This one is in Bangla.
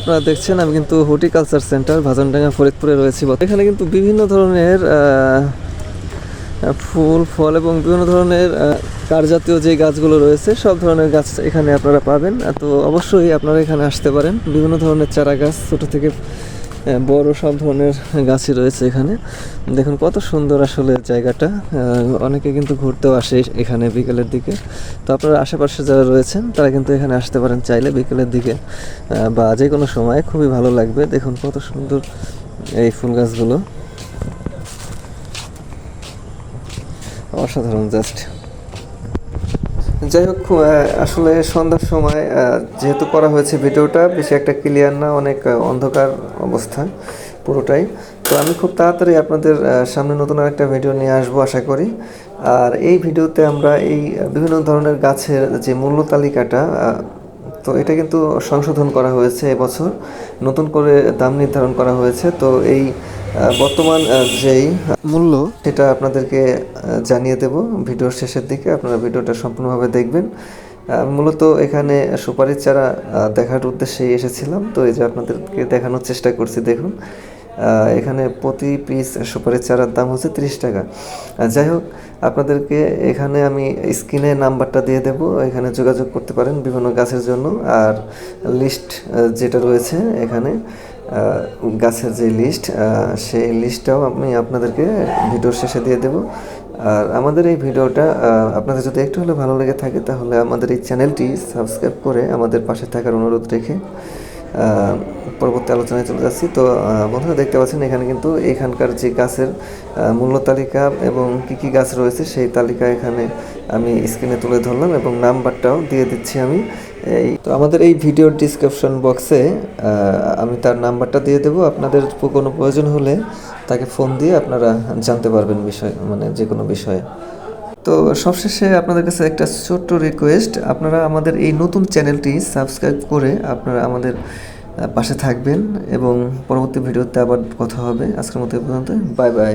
আপনারা দেখছেন, আমি কিন্তু হর্টিকালচার সেন্টার, ভাজনডাঙ্গা, ফরিদপুরে রয়েছি। এখানে কিন্তু বিভিন্ন ধরনের ফুল, ফল এবং বিভিন্ন ধরনের কারজাতীয় যে গাছগুলো রয়েছে, সব ধরনের গাছ এখানে আপনারা পাবেন। তো অবশ্যই আপনারা এখানে আসতে পারেন। বিভিন্ন ধরনের চারা গাছ ছোটো থেকে বড় সব ধরনের গাছই রয়েছে এখানে। দেখুন কত সুন্দর আসলে জায়গাটা। অনেকে কিন্তু ঘুরতেও আসে এখানে বিকেলের দিকে। তো আপনারা আশেপাশে যারা রয়েছেন, তারা কিন্তু এখানে আসতে পারেন চাইলে বিকেলের দিকে। বা যে কোনো সময় খুবই ভালো লাগবে। দেখুন কত সুন্দর এই ফুল গাছগুলো। অসাধারণ জাস্ট। যাই হোক আসলে সন্ধ্যার সময় যেহেতু করা হয়েছে ভিডিওটা, বেশি একটা ক্লিয়ার না, অনেক অন্ধকার অবস্থা পুরোটাই। তো আমি খুব তাড়াতাড়ি আপনাদের সামনে নতুন আরেকটা ভিডিও নিয়ে আসব, আশা করি। আর এই ভিডিওতে আমরা এই বিভিন্ন ধরনের গাছের যে মূল্য তালিকাটা তো এটা কিন্তু সংশোধন করা হয়েছে এবছর। নতুন করে দাম নির্ধারণ করা হয়েছে। তো এই বর্তমান যেই মূল্য, সেটা আপনাদেরকে জানিয়ে দেব ভিডিওর শেষের দিকে। আপনারা ভিডিওটা সম্পূর্ণভাবে দেখবেন। মূলত এখানে সুপারির চারা দেখার উদ্দেশ্যেই এসেছিলাম। তো এই যে আপনাদেরকে দেখানোর চেষ্টা করছি, দেখুন। এখানে প্রতি পিস সুপারির চারার দাম হচ্ছে তিরিশ টাকা। যাই হোক, আপনাদেরকে এখানে আমি স্ক্রিনে নাম্বারটা দিয়ে দেব। এখানে যোগাযোগ করতে পারেন বিভিন্ন গাছের জন্য। আর লিস্ট যেটা রয়েছে এখানে গাছের যে লিস্ট সেই লিস্টটাও আমি আপনাদেরকে ভিডিওর শেষে দিয়ে দেব। আর আমাদের এই ভিডিওটা আপনাদের যদি একটু হলে ভালো লেগে থাকে, তাহলে আমাদের এই চ্যানেলটি সাবস্ক্রাইব করে আমাদের পাশে থাকার অনুরোধ রেখে পরবর্তী আলোচনায় চলে যাচ্ছি। তো বন্ধুরা দেখতে পাচ্ছেন, এখানে কিন্তু এখানকার যে গাছের মূল্য তালিকা এবং কি কি গাছ রয়েছে, সেই তালিকা এখানে আমি স্ক্রিনে তুলে ধরলাম এবং নাম্বারটাও দিয়ে দিচ্ছি আমি। এই, তো আমাদের এই ভিডিওর ডিসক্রিপশন বক্সে আমি তার নাম্বারটা দিয়ে দেবো। আপনাদের কোনো প্রয়োজন হলে তাকে ফোন দিয়ে আপনারা জানতে পারবেন বিষয় মানে যে কোনো বিষয়ে। তো সবশেষে আপনাদের কাছে একটা ছোট্ট রিকোয়েস্ট আপনারা আমাদের এই নতুন চ্যানেলটি সাবস্ক্রাইব করে আপনারা আমাদের পাশে থাকবেন এবং পরবর্তী ভিডিওতে আবার কথা হবে। আজকের মতো পর্যন্ত। Bye bye